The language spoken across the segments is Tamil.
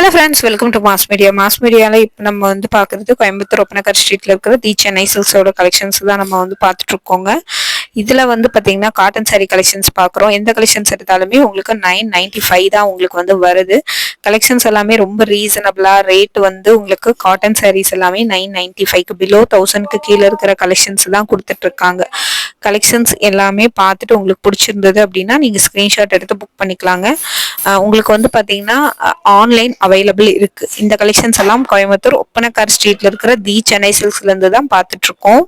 Hello friends welcome to mass media mass மீடியாவில் இப்போ நம்ம வந்து பார்க்குறது கோயம்புத்தூர் ஒப்பனகர் ஸ்ட்ரீட்டில் இருக்கிற தி சென்னை சில்ஸோட கலெக்ஷன்ஸ் தான் நம்ம வந்து பார்த்துட்ருக்கோங்க. இதில் வந்து பார்த்தீங்கன்னா காட்டன் saree கலெக்ஷன்ஸ் பார்க்குறோம் எந்த கலெக்ஷன்ஸ் எடுத்தாலுமே உங்களுக்கு நைன் நைன்டி ஃபைவ் தான் உங்களுக்கு வந்து வருது. கலெக்ஷன்ஸ் எல்லாமே ரொம்ப ரீசனபிளாக ரேட் வந்து உங்களுக்கு காட்டன் சாரீஸ் எல்லாமே நைன் நைன்டி ஃபைவ்க்கு பிலோ தௌசண்ட்க்கு கீழே இருக்கிற கலெக்ஷன்ஸ் தான் கொடுத்துட்டு இருக்காங்க கலெக்ஷன்ஸ் எல்லாமே பார்த்துட்டு உங்களுக்கு பிடிச்சிருந்தது அப்படின்னா நீங்கள் ஸ்க்ரீன்ஷாட் எடுத்து புக் பண்ணிக்கலாங்க. உங்களுக்கு வந்து பார்த்தீங்கன்னா ஆன்லைன் அவைலபிள் இருக்கு. இந்த கலெக்ஷன்ஸ் எல்லாம் கோயம்புத்தூர் ஒப்பனக்கார் ஸ்ட்ரீட்ல இருக்கிற தி சென்னை சில்க்ஸ்ல இருந்து தான் பார்த்துட்ருக்கோம்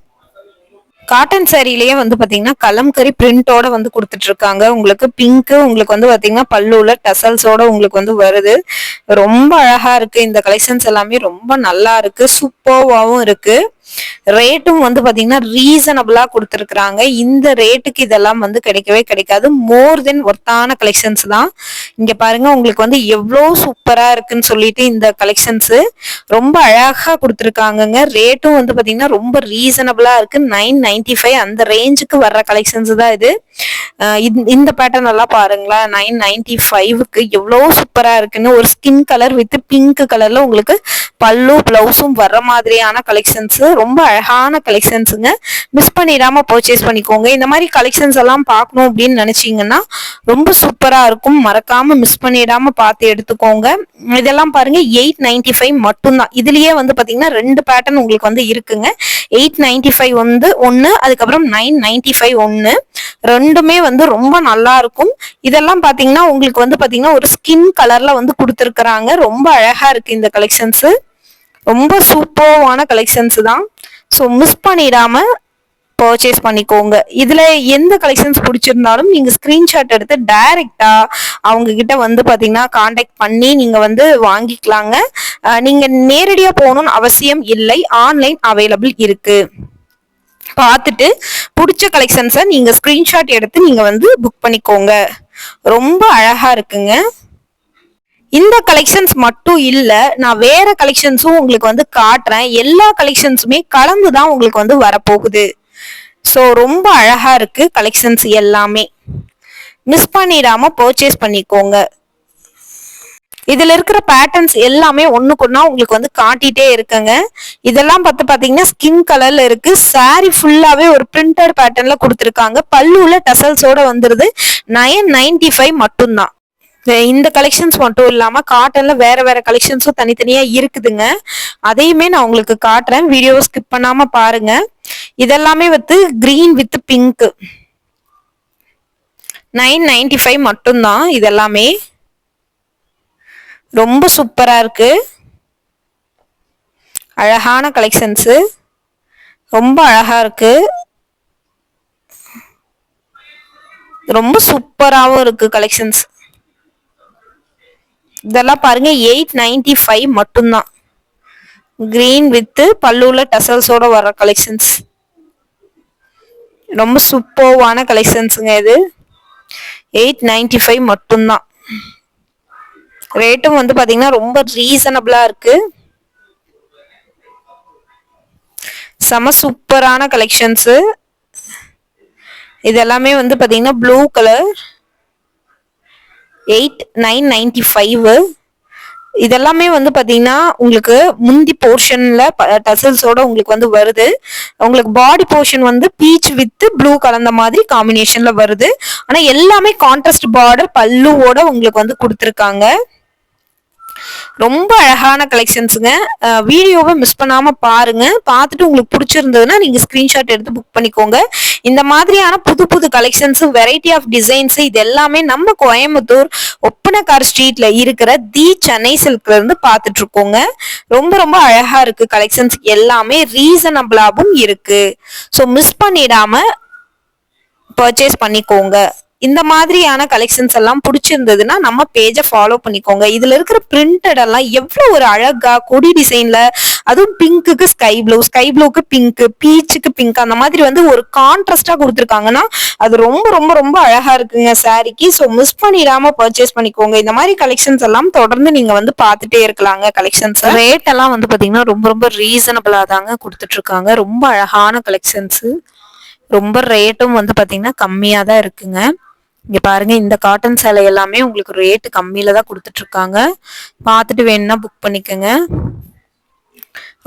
காட்டன் சாரிலேயே வந்து பாத்தீங்கன்னா கலம்கரி பிரிண்டோட வந்து கொடுத்துட்டு இருக்காங்க உங்களுக்கு பிங்க் உங்களுக்கு வந்து பாத்தீங்கன்னா பல்லுல டசல்ஸோட உங்களுக்கு வந்து வருது. ரொம்ப அழகா இருக்கு. இந்த கலெக்ஷன்ஸ் எல்லாமே ரொம்ப நல்லா இருக்கு. சூப்பர்வாவும் இருக்கு. ரேட்டும் வந்து பாத்தீங்கன்னா ரீசனபிளா கொடுத்துருக்குறாங்க. இந்த ரேட்டுக்கு இதெல்லாம் வந்து கிடைக்கவே கிடைக்காது. மோர் தென் ஒர்த்தான கலெக்ஷன்ஸ் தான். இங்க பாருங்க உங்களுக்கு வந்து எவ்வளோ சூப்பரா இருக்குன்னு சொல்லிட்டு இந்த கலெக்ஷன்ஸ் ரொம்ப அழகா கொடுத்துருக்காங்கங்க. ரேட்டும் வந்து பாத்தீங்கன்னா ரொம்ப ரீசனபிளா இருக்கு. நைன் நைன்டி ஃபைவ் அந்த ரேஞ்சுக்கு வர்ற கலெக்ஷன்ஸ் தான் இது. இந்த- பேட்டர்ன் எல்லாம் பாருங்களேன். நைன் நைன்டி ஃபைவ்க்கு எவ்வளோ சூப்பரா இருக்குன்னு. ஒரு ஸ்கின் கலர் வித் பிங்க் கலர்ல உங்களுக்கு பல்லு பிளவுஸும் வர்ற மாதிரியான கலெக்ஷன்ஸ் ரொம்ப அழகான கலெக்ஷன்ஸுங்க மிஸ் பண்ணிடாம பர்ச்சேஸ் பண்ணிக்கோங்க. இந்த மாதிரி கலெக்ஷன்ஸ் எல்லாம் பார்க்கணும் அப்படின்னு நினைச்சீங்கன்னா ரொம்ப சூப்பரா இருக்கும். மறக்காம மிஸ் பண்ணிடாம பார்த்து எடுத்துக்கோங்க. இதெல்லாம் பாருங்க எயிட் நைன்டி ஃபைவ் மட்டும்தான். இதுலயே வந்து பாத்தீங்கன்னா ரெண்டு பேட்டர்ன் உங்களுக்கு வந்து இருக்குங்க. எயிட் நைன்டி ஃபைவ் வந்து ஒன்னு அதுக்கப்புறம் நைன் நைன்டி ஃபைவ் ஒன்னு ரெண்டுமே வந்து ரொம்ப நல்லா இருக்கும். இதெல்லாம் பாத்தீங்கன்னா உங்களுக்கு வந்து பாத்தீங்கன்னா ஒரு ஸ்கின் கலர்ல வந்து கொடுத்துருக்குறாங்க. ரொம்ப அழகா இருக்கு இந்த கலெக்ஷன்ஸ் ரொம்ப சூப்பர்வான கலெக்ஷன்ஸ் தான். ஸோ மிஸ் பண்ணிடாம பர்ச்சேஸ் பண்ணிக்கோங்க. இதில் எந்த கலெக்ஷன்ஸ் பிடிச்சிருந்தாலும் நீங்கள் ஸ்க்ரீன்ஷாட் எடுத்து டைரெக்டாக அவங்க கிட்ட வந்து பார்த்தீங்கன்னா காண்டாக்ட் பண்ணி நீங்கள் வந்து வாங்கிக்கலாங்க. நீங்கள் நேரடியாக போகணுன்னு போகணும்னு அவசியம் இல்லை. ஆன்லைன் அவைலபிள் இருக்கு. பார்த்துட்டு பிடிச்ச கலெக்ஷன்ஸை நீங்கள் ஸ்க்ரீன்ஷாட் எடுத்து நீங்கள் வந்து புக் பண்ணிக்கோங்க. ரொம்ப அழகாக இருக்குங்க. இந்த கலெக்ஷன்ஸ் மட்டும் இல்லை நான் வேற கலெக்ஷன்ஸும் உங்களுக்கு வந்து காட்டுறேன். எல்லா கலெக்ஷன்ஸுமே கலந்து தான் உங்களுக்கு வந்து வரப்போகுது. ஸோ ரொம்ப அழகா இருக்கு கலெக்ஷன்ஸ் எல்லாமே. மிஸ் பண்ணிடாம பர்ச்சேஸ் பண்ணிக்கோங்க. இதுல இருக்கிற பேட்டர்ன்ஸ் எல்லாமே ஒண்ணுக்குன்னா உங்களுக்கு வந்து காட்டிட்டே இருக்குங்க. இதெல்லாம் பார்த்து பாத்தீங்கன்னா ஸ்கின் கலர்ல இருக்கு. சாரி ஃபுல்லாவே ஒரு பிரிண்டட் பேட்டர்ன்ல கொடுத்துருக்காங்க. பல்லுல டசல்ஸோட வந்துருது. நயன் நைன்டி ஃபைவ் மட்டும்தான். இந்த- கலெக்ஷன்ஸ் மட்டும் இல்லாம காட்டன்ல வேற வேற கலெக்ஷன்ஸும் தனித்தனியா இருக்குதுங்க. அதையுமே நான் உங்களுக்கு காட்டுறேன். வீடியோ ஸ்கிப் பண்ணாம பாருங்க. இதெல்லாமே வந்து green with pink nine ninety five மட்டும்தான் இதெல்லாமே. ரொம்ப சூப்பரா இருக்கு. அழகான கலெக்ஷன்ஸு ரொம்ப அழகா இருக்கு. ரொம்ப சூப்பராகவும் இருக்கு கலெக்ஷன்ஸ் இதெல்லாம் பாருங்க எயிட் நைன்டி ஃபைவ் மட்டும்தான். கிரீன் வித்து பல்லுல டசல்ஸோட வர கலெக்ஷன்ஸ் ரொம்ப சூப்பர்வான கலெக்ஷன்ஸுங்க இது. எயிட் நைன்டி ஃபைவ் மட்டும்தான். ரேட்டும் வந்து பார்த்தீங்கன்னா ரொம்ப ரீசனபிளாக இருக்கு. செம சூப்பரான கலெக்ஷன்ஸு இது எல்லாமே வந்து பார்த்தீங்கன்னா blue colour eight nine ninety five இதெல்லாமே வந்து பார்த்தீங்கன்னா உங்களுக்கு முந்தி போர்ஷனில் டசல்ஸோட உங்களுக்கு வந்து வருது. உங்களுக்கு பாடி போர்ஷன் வந்து பீச் வித் ப்ளூ கலந்த மாதிரி காம்பினேஷனில் வருது. ஆனால் எல்லாமே கான்ட்ராஸ்ட் பார்டர் பல்லுவோட உங்களுக்கு வந்து கொடுத்துருக்காங்க. ரொம்ப அழகான கலெக்ஷன்ஸுங்க வீடியோவை மிஸ் பண்ணாமல் பாருங்க. பார்த்துட்டு உங்களுக்கு பிடிச்சிருந்ததுன்னா நீங்கள் ஸ்க்ரீன்ஷாட் எடுத்து புக் பண்ணிக்கோங்க. இந்த மாதிரியான புது புது கலெக்ஷன்ஸு வெரைட்டி ஆஃப் டிசைன்ஸு இது எல்லாமே நம்ம கோயம்புத்தூர் ஒப்பனக்கார் ஸ்ட்ரீட்ல இருக்கிற தி சென்னை சில்க்ல இருந்து பார்த்துட்டு இருக்கோங்க ரொம்ப ரொம்ப அழகா இருக்கு. கலெக்ஷன்ஸ் எல்லாமே ரீசனபிளாகவும் இருக்கு. ஸோ மிஸ் பண்ணிடாம பர்ச்சேஸ் பண்ணிக்கோங்க. இந்த மாதிரியான கலெக்ஷன்ஸ் எல்லாம் பிடிச்சிருந்ததுன்னா நம்ம பேஜை ஃபாலோ பண்ணிக்கோங்க. இதுல இருக்கிற பிரிண்டட் எல்லாம் எவ்வளவு ஒரு அழகா கொடி டிசைன்ல அதுவும் பிங்க்குக்கு ஸ்கை ப்ளூ ஸ்கை ப்ளூக்கு பிங்க் பீச்சுக்கு பிங்க் அந்த மாதிரி வந்து ஒரு கான்ட்ராஸ்டா கொடுத்துருக்காங்கன்னா அது ரொம்ப ரொம்ப ரொம்ப அழகா இருக்குங்க சாரிக்கு ஸோ மிஸ் பண்ணிடாம பர்ச்சேஸ் பண்ணிக்கோங்க. இந்த மாதிரி கலெக்ஷன்ஸ் எல்லாம் தொடர்ந்து நீங்க வந்து பார்த்துட்டே இருக்கலாங்க கலெக்ஷன்ஸ் ரேட் எல்லாம் வந்து பாத்தீங்கன்னா ரொம்ப ரொம்ப ரீசனபிளா தாங்க கொடுத்துட்டு இருக்காங்க ரொம்ப அழகான கலெக்ஷன்ஸ் ரொம்ப ரேட்டும் வந்து பாத்தீங்கன்னா கம்மியா தான் இருக்குங்க. இங்க பாருங்க இந்த காட்டன் சேலை எல்லாமே உங்களுக்கு ரேட்டு கம்மியில தான் கொடுத்துட்டு இருக்காங்க பார்த்துட்டு வேணும்னா புக் பண்ணிக்கோங்க.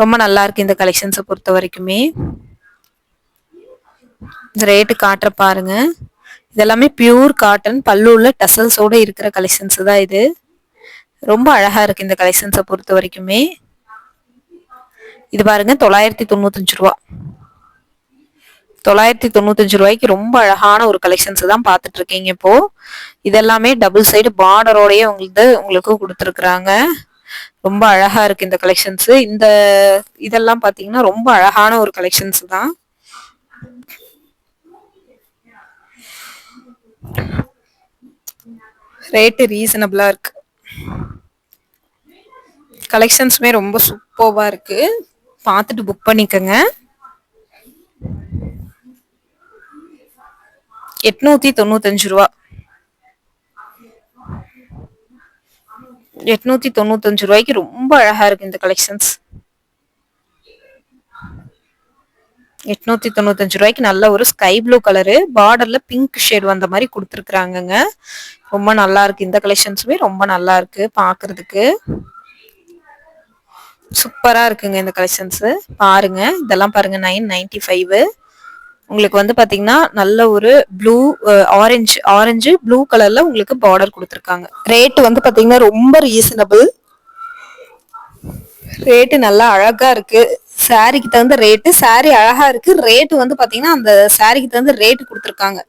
ரொம்ப நல்லா இருக்கு இந்த கலெக்ஷன்ஸை பொறுத்த வரைக்குமே. இந்த ரேட்டு காட்டுற பாருங்க. இதெல்லாமே பியூர் காட்டன் பல்லூர்ல டசல்ஸோட இருக்கிற கலெக்ஷன்ஸ் தான் இது. ரொம்ப அழகா இருக்கு இந்த கலெக்ஷன்ஸை பொறுத்த வரைக்குமே. இது பாருங்க தொள்ளாயிரத்தி தொண்ணூத்தஞ்சு ரூபா. தொள்ளாயிரத்தி தொண்ணூத்தஞ்சு ரூபாய்க்கு ரொம்ப அழகான ஒரு கலெக்ஷன்ஸ் தான் பார்த்துட்டு இருக்கீங்க இப்போ. இதெல்லாமே டபுள் சைடு பார்டரோடயே உங்களுக்கு உங்களுக்கு கொடுத்துருக்குறாங்க. ரொம்ப அழகா இருக்கு இந்த கலெக்ஷன்ஸ் இந்த இதெல்லாம் பாத்தீங்கன்னா ரொம்ப அழகான ஒரு கலெக்ஷன்ஸ் தான். ரேட்டு ரீசனபிளா இருக்கு. கலெக்ஷன்ஸுமே ரொம்ப சூப்பர்வா இருக்கு. பார்த்துட்டு புக் பண்ணிக்கோங்க. எட்நூத்தி தொண்ணூத்தஞ்சு ரூபா. எட்நூத்தி தொண்ணூத்தஞ்சு ரூபாய்க்கு ரொம்ப அழகா இருக்கு இந்த கலெக்ஷன்ஸ் எட்நூத்தி தொண்ணூத்தஞ்சு ரூபாய்க்கு நல்ல ஒரு ஸ்கை ப்ளூ கலரு பார்டர்ல பிங்க் ஷேட் வந்த மாதிரி கொடுத்துருக்குறாங்கங்க. ரொம்ப நல்லா இருக்கு இந்த கலெக்ஷன்ஸுமே ரொம்ப நல்லா இருக்கு பாக்குறதுக்கு. சூப்பரா இருக்குங்க இந்த கலெக்ஷன்ஸ் பாருங்க இதெல்லாம் பாருங்க நைன் நைன்டி ஃபைவ் உங்களுக்கு வந்து பாத்தீங்கன்னா நல்ல ஒரு ப்ளூ ஆரஞ்சு ஆரஞ்சு ப்ளூ கலர்ல உங்களுக்கு பார்டர் கொடுத்துருக்காங்க. ரேட் வந்து பாத்தீங்கன்னா ரொம்ப ரீசனபிள் ரேட்டு நல்லா அழகா இருக்கு. சாரிக்கு தகுந்த ரேட்டு சாரி அழகா இருக்கு. ரேட்டு வந்து பாத்தீங்கன்னா அந்த சாரிக்கு தகுந்த ரேட்டு கொடுத்துருக்காங்க.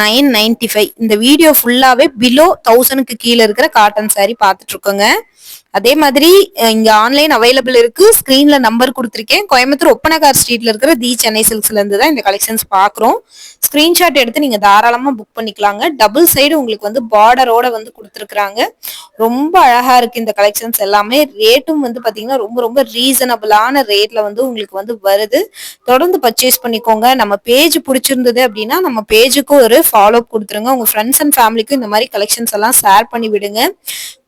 நைன் நைன்டி ஃபைவ் இந்த வீடியோ ஃபுல்லாவே பிலோ தௌசண்ட்க்கு கீழே இருக்கிற காட்டன் சாரி பார்த்துட்டு இருக்கோங்க. அதே மாதிரி இங்க ஆன்லைன் அவைலபிள் இருக்கு. ஸ்கிரீன்ல நம்பர் கொடுத்துருக்கேன். கோயம்புத்தூர் ஒப்பனகார் ஸ்ட்ரீட்ல இருக்கிற தி சென்னை சில்க்ஸ்ல இருந்து தான் இந்த கலெக்ஷன்ஸ் பாக்குறோம் ஸ்கிரீன்ஷாட் எடுத்து நீங்க தாராளமா புக் பண்ணிக்கலாங்க. டபுள் சைடு உங்களுக்கு வந்து பார்டரோட வந்து கொடுத்துருக்காங்க ரொம்ப அழகா இருக்கு இந்த கலெக்ஷன்ஸ் எல்லாமே. ரேட்டும் வந்து பாத்தீங்கன்னா ரொம்ப ரொம்ப ரீசனபிளான ரேட்ல வந்து உங்களுக்கு வந்து வருது. தொடர்ந்து பர்ச்சேஸ் பண்ணிக்கோங்க. நம்ம பேஜ் பிடிச்சிருந்தது அப்படின்னா நம்ம பேஜுக்கும் ஒரு ஃபாலோ கொடுத்துருங்க. உங்க ஃப்ரெண்ட்ஸ் அண்ட் ஃபேமிலிக்கும் இந்த மாதிரி கலெக்ஷன்ஸ் எல்லாம் ஷேர் பண்ணி விடுங்க.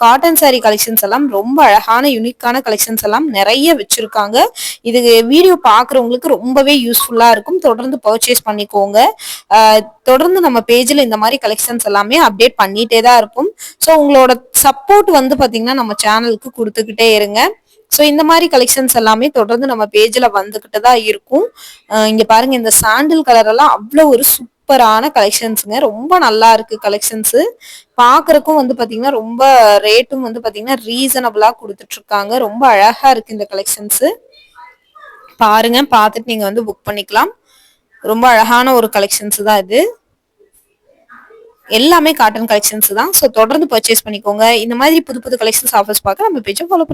காட்டன் சாரி கலெக்ஷன்ஸ் எல்லாம் ரொம்ப அழகான யூனிக்கான கலெக்ஷன்ஸ் எல்லாம் நிறைய வச்சிருக்காங்க. இது வீடியோ பாக்குறவங்களுக்கு ரொம்பவே யூஸ்ஃபுல்லா இருக்கும். தொடர்ந்து பர்ச்சேஸ் பண்ணிக்கோங்க. தொடர்ந்து நம்ம பேஜ்ல இந்த மாதிரி கலெக்ஷன்ஸ் எல்லாமே அப்டேட் பண்ணிட்டே தான் இருக்கும் ஸோ உங்களோட சப்போர்ட் வந்து பாத்தீங்கன்னா நம்ம சேனலுக்கு கொடுத்துக்கிட்டே இருங்க. ஸோ இந்த மாதிரி கலெக்ஷன்ஸ் எல்லாமே தொடர்ந்து நம்ம பேஜில் வந்துக்கிட்டு தான் இருக்கும். இங்கே பாருங்க இந்த சாண்டில் கலர் எல்லாம் அவ்வளோ ஒரு சூப்பரான கலெக்ஷன்ஸுங்க ரொம்ப நல்லா இருக்கு கலெக்ஷன்ஸு பார்க்குறக்கும் வந்து பார்த்தீங்கன்னா ரொம்ப ரேட்டும் வந்து பார்த்தீங்கன்னா ரீசனபிளாக கொடுத்துட்டு இருக்காங்க ரொம்ப அழகா இருக்கு இந்த கலெக்ஷன்ஸு பாருங்க பார்த்துட்டு நீங்கள் வந்து புக் பண்ணிக்கலாம். ரொம்ப அழகான ஒரு கலெக்ஷன்ஸ் தான் இது. எல்லாமே காட்டன் கலெக்ஷன்ஸ் தான். ஸோ தொடர்ந்து பர்ச்சேஸ் பண்ணிக்கோங்க. இந்த மாதிரி புது புது கலெக்ஷன்ஸ் ஆஃபர்ஸ் பார்க்க நம்ம பேஜை ஃபாலோ